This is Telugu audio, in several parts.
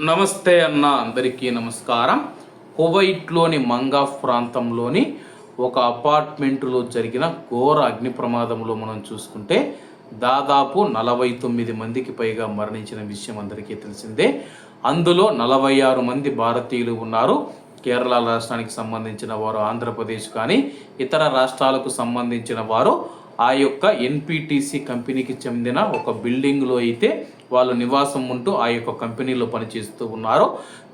నమస్తే అన్న అందరికీ నమస్కారం. కువైట్లోని మంగాఫ్ ప్రాంతంలోని ఒక అపార్ట్మెంటులో జరిగిన ఘోర అగ్ని ప్రమాదంలో మనం చూసుకుంటే దాదాపు నలభై తొమ్మిది మందికి పైగా మరణించిన విషయం అందరికీ తెలిసిందే. అందులో నలభై ఆరు మంది భారతీయులు ఉన్నారు. కేరళ రాష్ట్రానికి సంబంధించిన వారు ఆంధ్రప్రదేశ్ కానీ ఇతర రాష్ట్రాలకు సంబంధించిన వారు. ఆ యొక్క ఎన్పిటిసి కంపెనీకి చెందిన ఒక బిల్డింగ్లో అయితే వాళ్ళు నివాసం ఉంటూ ఆ యొక్క కంపెనీలో పనిచేస్తూ ఉన్నారు.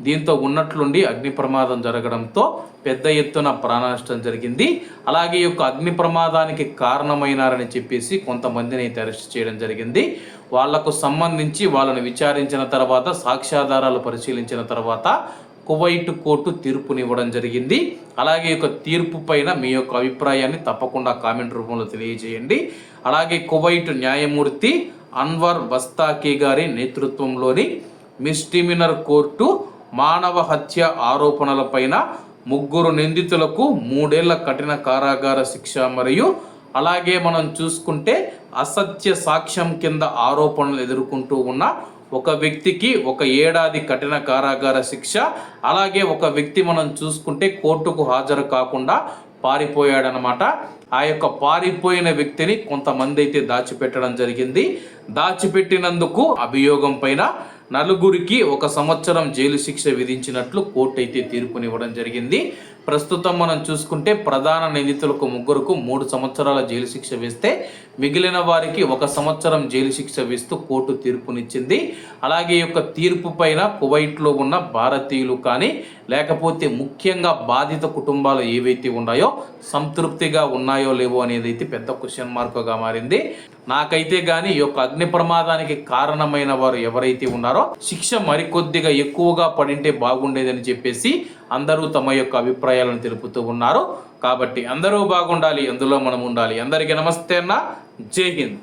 దీంతో ఉన్నట్లుండి అగ్ని ప్రమాదం జరగడంతో పెద్ద ఎత్తున ప్రాణనష్టం జరిగింది. అలాగే యొక్క అగ్ని ప్రమాదానికి కారణమైనారని చెప్పేసి కొంతమందిని అయితే అరెస్ట్ చేయడం జరిగింది. వాళ్ళకు సంబంధించి వాళ్ళని విచారించిన తర్వాత సాక్ష్యాధారాలు పరిశీలించిన తర్వాత కువైట్ కోర్టు తీర్పునివ్వడం జరిగింది. అలాగే యొక్క తీర్పు పైన మీ యొక్క అభిప్రాయాన్ని తప్పకుండా కామెంట్ రూపంలో తెలియజేయండి. అలాగే కువైట్ న్యాయమూర్తి అన్వర్ బస్తాకి గారి నేతృత్వంలోని మిస్టిమినర్ కోర్టు మానవ హత్య ఆరోపణలపైన ముగ్గురు నిందితులకు మూడేళ్ళ కఠిన కారాగార శిక్ష మరియు అలాగే మనం చూసుకుంటే అసత్య సాక్ష్యం కింద ఆరోపణలు ఎదుర్కొంటూ ఉన్న ఒక వ్యక్తికి ఒక ఏడాది కఠిన కారాగార శిక్ష అలాగే ఒక వ్యక్తి మనం చూసుకుంటే కోర్టుకు హాజరు కాకుండా పారిపోయాడనమాట. ఆ యొక్క పారిపోయిన వ్యక్తిని కొంతమంది అయితే దాచిపెట్టడం జరిగింది. దాచిపెట్టినందుకు అభియోగం పైన నలుగురికి ఒక సంవత్సరం జైలు శిక్ష విధించినట్లు కోర్టు అయితే తీర్పునివ్వడం జరిగింది. ప్రస్తుతం మనం చూసుకుంటే ప్రధాన నిందితులకు ముగ్గురుకు మూడు సంవత్సరాల జైలు శిక్ష వేస్తే మిగిలిన వారికి ఒక సంవత్సరం జైలు శిక్ష వేస్తూ కోర్టు తీర్పునిచ్చింది. అలాగే ఈ యొక్క తీర్పు పైన కువైట్లో ఉన్న భారతీయులు కానీ లేకపోతే ముఖ్యంగా బాధిత కుటుంబాలు ఏవైతే ఉన్నాయో సంతృప్తిగా ఉన్నాయో లేవో అనేది అయితే పెద్ద క్వశ్చన్ మార్క్గా మారింది. నాకైతే కానీ ఈ యొక్క అగ్ని ప్రమాదానికి కారణమైన వారు ఎవరైతే ఉన్నారో శిక్ష మరికొద్దిగా ఎక్కువగా పడింటే బాగుండేదని చెప్పేసి అందరూ తమ యొక్క అభిప్రాయాలను తెలుపుతూ ఉన్నారు. కాబట్టి అందరూ బాగుండాలి అందులో మనం ఉండాలి. అందరికీ నమస్తే అన్న. జై హింద్.